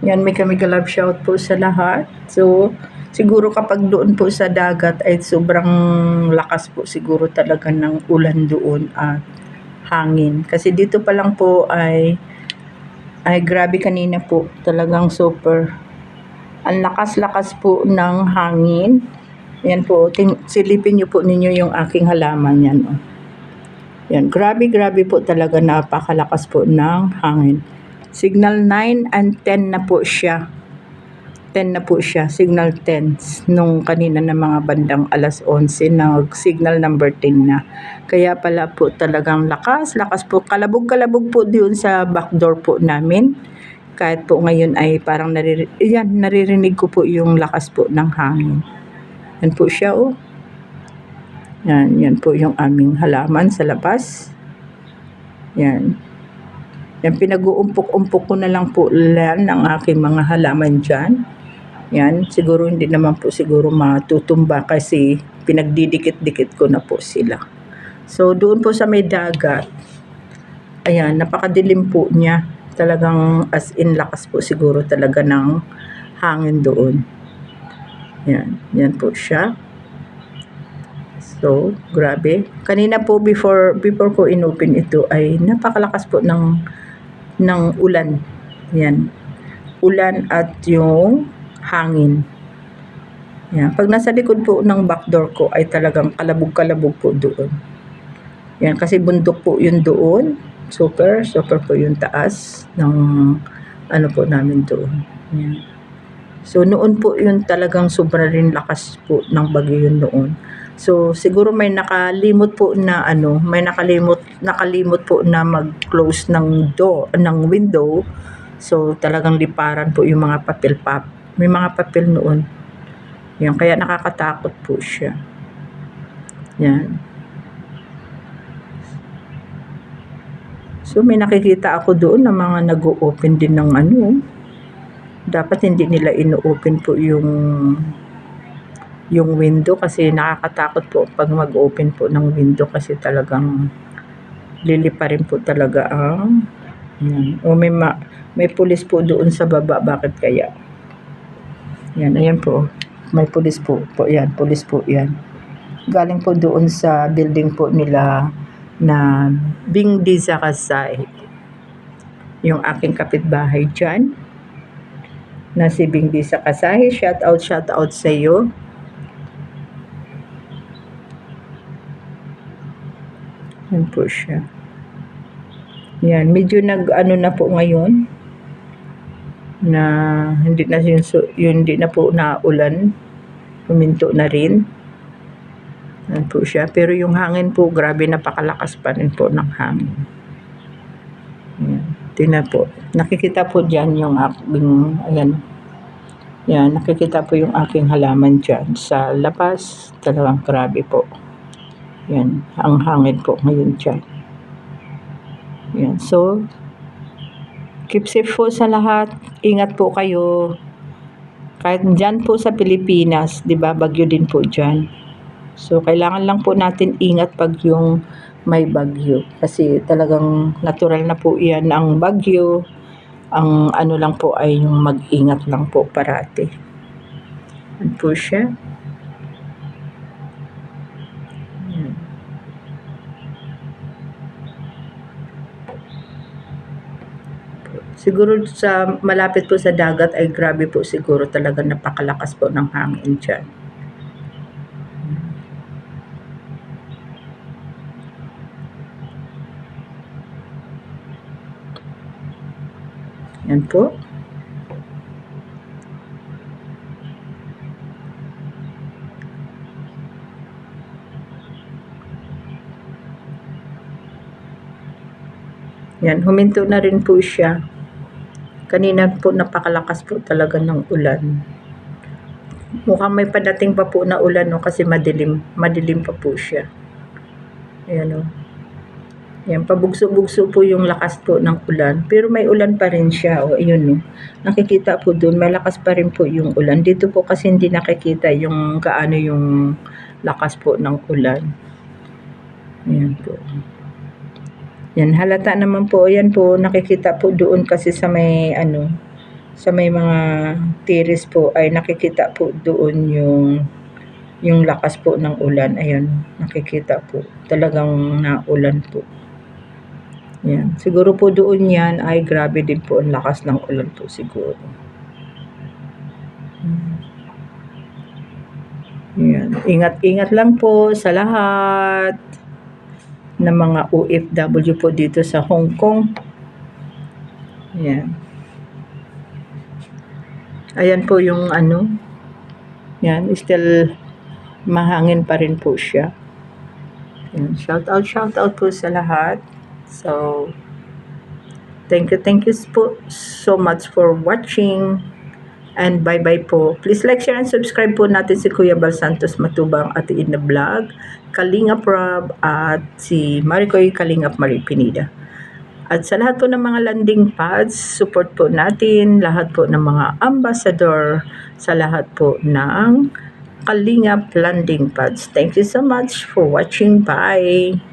Yan, may kami love shout po sa lahat. So, siguro kapag doon po sa dagat ay sobrang lakas po siguro talaga ng ulan doon at hangin. Kasi dito pa lang po ay ay grabe kanina po talagang super ang lakas-lakas po ng hangin. Yan po, ting, silipin niyo po ninyo yung aking halaman yan. Oh. Yan, grabe grabe po talaga napakalakas po ng hangin. Signal 9 and 10 na po siya. 10 na po siya, signal 10 nung kanina na mga bandang alas 11 na signal number 10 na. Kaya pala po talagang lakas, lakas po. Kalabog-kalabog po doon sa back door po namin. Kahit po ngayon ay parang naririnig, yan, naririnig ko po yung lakas po ng hangin. Yan po siya oh. Yan, yan po yung aming halaman sa labas. Yan. Yan, pinag-uumpok-umpok ko na lang po lan ng aking mga halaman dyan. Yan, siguro hindi naman po siguro matutumba kasi pinagdidikit-dikit ko na po sila. So, doon po sa may dagat, ayan, napakadilim po niya. Talagang as in lakas po siguro talaga ng hangin doon. Yan, yan po siya. So, grabe. Kanina po before before ko inopen ito ay napakalakas po ng ng ulan. Yan. Ulan at yung hangin. Yan. Pag nasa likod po ng back door ko ay talagang kalabog-kalabog po doon. Yan. Kasi bundok po yun doon. Super, super po yung taas ng ano po namin doon. Yan. So, noon po yun talagang sobra rin lakas po ng bagyo yun noon. So, siguro may nakalimot po na ano, may nakalimot, nakalimot po na mag-close ng door, ng window. So, talagang liparan po yung mga papel pap. May mga papel noon. Yan, kaya nakakatakot po siya. Yan. So, may nakikita ako doon na mga nag-open din ng ano. Dapat hindi nila ino-open po yung yung window kasi nakakatakot po pag mag-open po ng window kasi talagang lilipa rin po talaga ang yan. o may ma, may pulis po doon sa baba. Bakit kaya? Yan ayan po. May pulis po po yan pulis po yan galing po doon sa building po nila na Bing Di Zakasay yung aking kapitbahay dyan. Na si Bing Di Zakasay shout out shout out sa iyo Yan po siya. Yan, medyo nag-ano na po ngayon na hindi na yun, yun hindi na po naulan. Huminto na rin. Yan po siya. Pero yung hangin po, grabe napakalakas pa rin po ng hangin. Yan. Tingnan po. Nakikita po dyan yung aking, ayan. Yan, nakikita po yung aking halaman dyan. Sa labas, talagang grabe po. Yan, ang hangin po ngayon dyan. Yan, so, keep safe po sa lahat. Ingat po kayo. Kahit dyan po sa Pilipinas, di ba, bagyo din po dyan. So, kailangan lang po natin ingat pag yung may bagyo. Kasi talagang natural na po yan ang bagyo. Ang ano lang po ay yung mag-ingat lang po parati. Yan po siya. Siguro sa malapit po sa dagat ay grabe po siguro talaga napakalakas po ng hangin dyan. Yan po. Yan, huminto na rin po siya. Kanina po napakalakas po talaga ng ulan. Mukhang may padating pa po na ulan no kasi madilim, madilim pa po siya. Ayan o. Yan, pabugso-bugso po yung lakas po ng ulan. Pero may ulan pa rin siya. O, ayun o. Nakikita po doon, may lakas pa rin po yung ulan. Dito po kasi hindi nakikita yung gaano yung lakas po ng ulan. Ayan po. Yan, halata naman po. Yan po, nakikita po doon kasi sa may, ano, sa may mga tiris po ay nakikita po doon yung yung lakas po ng ulan. Ayan, nakikita po. Talagang naulan po. Yan. Siguro po doon yan ay grabe din po ang lakas ng ulan po siguro. Yan. Ingat-ingat lang po sa lahat ng mga OFW po dito sa Hong Kong. Yan. Ayan po yung ano. Yan, still mahangin pa rin po siya. Yan. Shout out, shout out po sa lahat. So, thank you, thank you po so much for watching. And bye-bye po. Please like, share, and subscribe po natin si Kuya Bal Santos Matubang at in the vlog, Kalingap Rob at si Maricoy Kalingap Marie Pinida. At sa lahat po ng mga landing pads, support po natin lahat po ng mga ambassador sa lahat po ng Kalingap landing pads. Thank you so much for watching. Bye!